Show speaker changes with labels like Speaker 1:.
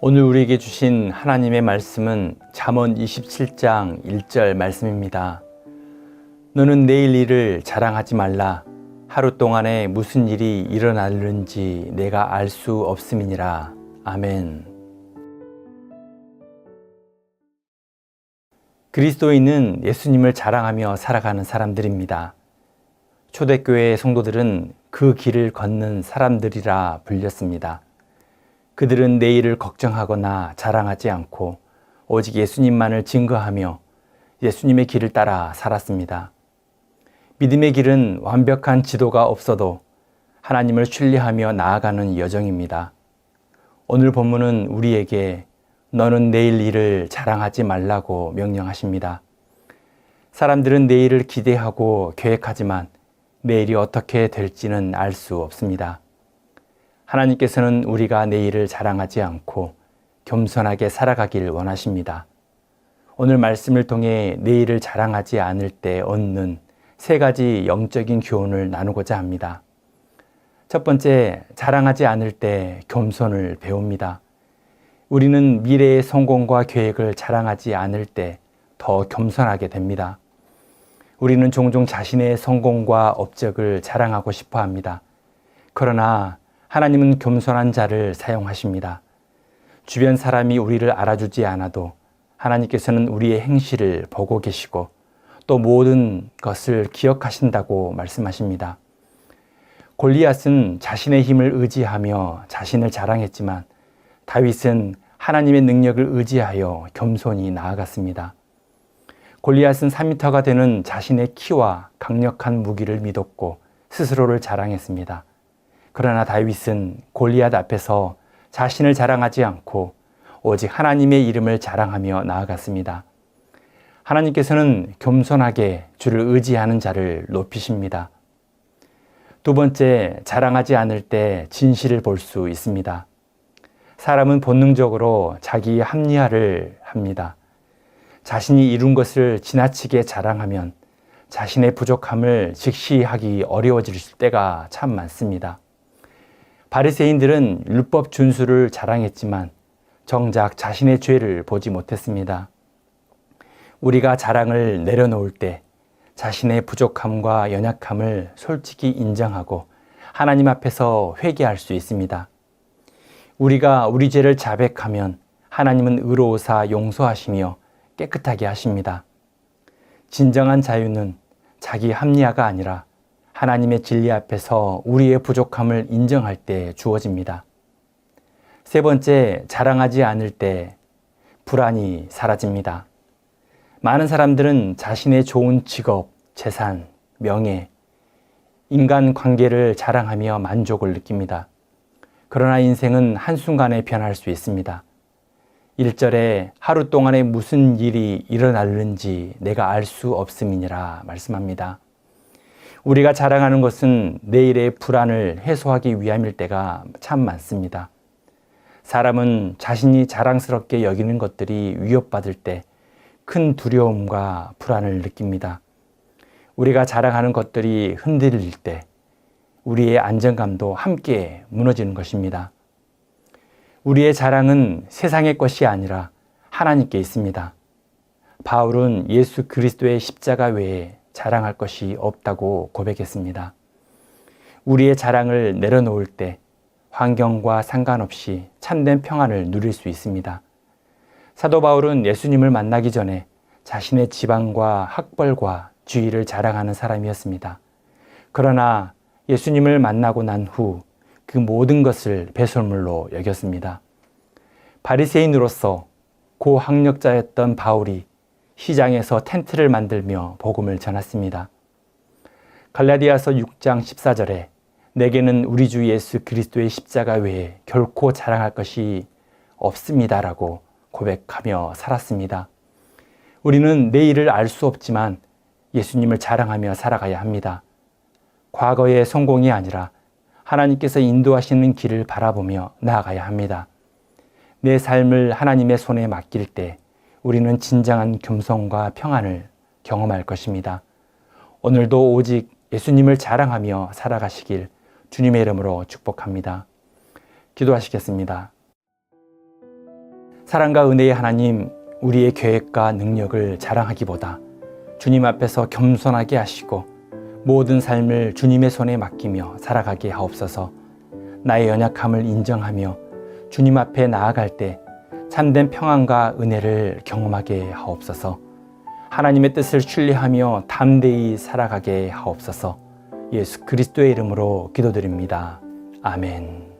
Speaker 1: 오늘 우리에게 주신 하나님의 말씀은 잠언 27장 1절 말씀입니다. 너는 내일 일을 자랑하지 말라. 하루 동안에 무슨 일이 일어날는지 내가 알 수 없음이니라. 아멘. 그리스도인은 예수님을 자랑하며 살아가는 사람들입니다. 초대교회 성도들은 그 길을 걷는 사람들이라 불렸습니다. 그들은 내일을 걱정하거나 자랑하지 않고 오직 예수님만을 증거하며 예수님의 길을 따라 살았습니다. 믿음의 길은 완벽한 지도가 없어도 하나님을 신뢰하며 나아가는 여정입니다. 오늘 본문은 우리에게 너는 내일 일을 자랑하지 말라고 명령하십니다. 사람들은 내일을 기대하고 계획하지만 내일이 어떻게 될지는 알 수 없습니다. 하나님께서는 우리가 내일을 자랑하지 않고 겸손하게 살아가길 원하십니다. 오늘 말씀을 통해 내일을 자랑하지 않을 때 얻는 세 가지 영적인 교훈을 나누고자 합니다. 첫 번째, 자랑하지 않을 때 겸손을 배웁니다. 우리는 미래의 성공과 계획을 자랑하지 않을 때 더 겸손하게 됩니다. 우리는 종종 자신의 성공과 업적을 자랑하고 싶어 합니다. 그러나 하나님은 겸손한 자를 사용하십니다. 주변 사람이 우리를 알아주지 않아도 하나님께서는 우리의 행실을 보고 계시고 또 모든 것을 기억하신다고 말씀하십니다. 골리앗은 자신의 힘을 의지하며 자신을 자랑했지만 다윗은 하나님의 능력을 의지하여 겸손히 나아갔습니다. 골리앗은 3미터가 되는 자신의 키와 강력한 무기를 믿었고 스스로를 자랑했습니다. 그러나 다윗은 골리앗 앞에서 자신을 자랑하지 않고 오직 하나님의 이름을 자랑하며 나아갔습니다. 하나님께서는 겸손하게 주를 의지하는 자를 높이십니다. 두 번째, 자랑하지 않을 때 진실을 볼 수 있습니다. 사람은 본능적으로 자기 합리화를 합니다. 자신이 이룬 것을 지나치게 자랑하면 자신의 부족함을 직시하기 어려워질 때가 참 많습니다. 바리새인들은 율법 준수를 자랑했지만 정작 자신의 죄를 보지 못했습니다. 우리가 자랑을 내려놓을 때 자신의 부족함과 연약함을 솔직히 인정하고 하나님 앞에서 회개할 수 있습니다. 우리가 우리 죄를 자백하면 하나님은 의로우사 용서하시며 깨끗하게 하십니다. 진정한 자유는 자기 합리화가 아니라 하나님의 진리 앞에서 우리의 부족함을 인정할 때 주어집니다. 세 번째, 자랑하지 않을 때 불안이 사라집니다. 많은 사람들은 자신의 좋은 직업, 재산, 명예, 인간 관계를 자랑하며 만족을 느낍니다. 그러나 인생은 한순간에 변할 수 있습니다. 1절에 하루 동안에 무슨 일이 일어날는지 내가 알 수 없음이니라 말씀합니다. 우리가 자랑하는 것은 내일의 불안을 해소하기 위함일 때가 참 많습니다. 사람은 자신이 자랑스럽게 여기는 것들이 위협받을 때 큰 두려움과 불안을 느낍니다. 우리가 자랑하는 것들이 흔들릴 때 우리의 안정감도 함께 무너지는 것입니다. 우리의 자랑은 세상의 것이 아니라 하나님께 있습니다. 바울은 예수 그리스도의 십자가 외에 자랑할 것이 없다고 고백했습니다. 우리의 자랑을 내려놓을 때 환경과 상관없이 참된 평안을 누릴 수 있습니다. 사도 바울은 예수님을 만나기 전에 자신의 지방과 학벌과 주의를 자랑하는 사람이었습니다. 그러나 예수님을 만나고 난 후 그 모든 것을 배설물로 여겼습니다. 바리새인으로서 고학력자였던 바울이 시장에서 텐트를 만들며 복음을 전했습니다. 갈라디아서 6장 14절에 내게는 우리 주 예수 그리스도의 십자가 외에 결코 자랑할 것이 없습니다라고 고백하며 살았습니다. 우리는 내일을 알 수 없지만 예수님을 자랑하며 살아가야 합니다. 과거의 성공이 아니라 하나님께서 인도하시는 길을 바라보며 나아가야 합니다. 내 삶을 하나님의 손에 맡길 때 우리는 진정한 겸손과 평안을 경험할 것입니다. 오늘도 오직 예수님을 자랑하며 살아가시길 주님의 이름으로 축복합니다. 기도하시겠습니다. 사랑과 은혜의 하나님, 우리의 계획과 능력을 자랑하기보다 주님 앞에서 겸손하게 하시고 모든 삶을 주님의 손에 맡기며 살아가게 하옵소서. 나의 연약함을 인정하며 주님 앞에 나아갈 때 참된 평안과 은혜를 경험하게 하옵소서. 하나님의 뜻을 신뢰하며 담대히 살아가게 하옵소서. 예수 그리스도의 이름으로 기도드립니다. 아멘.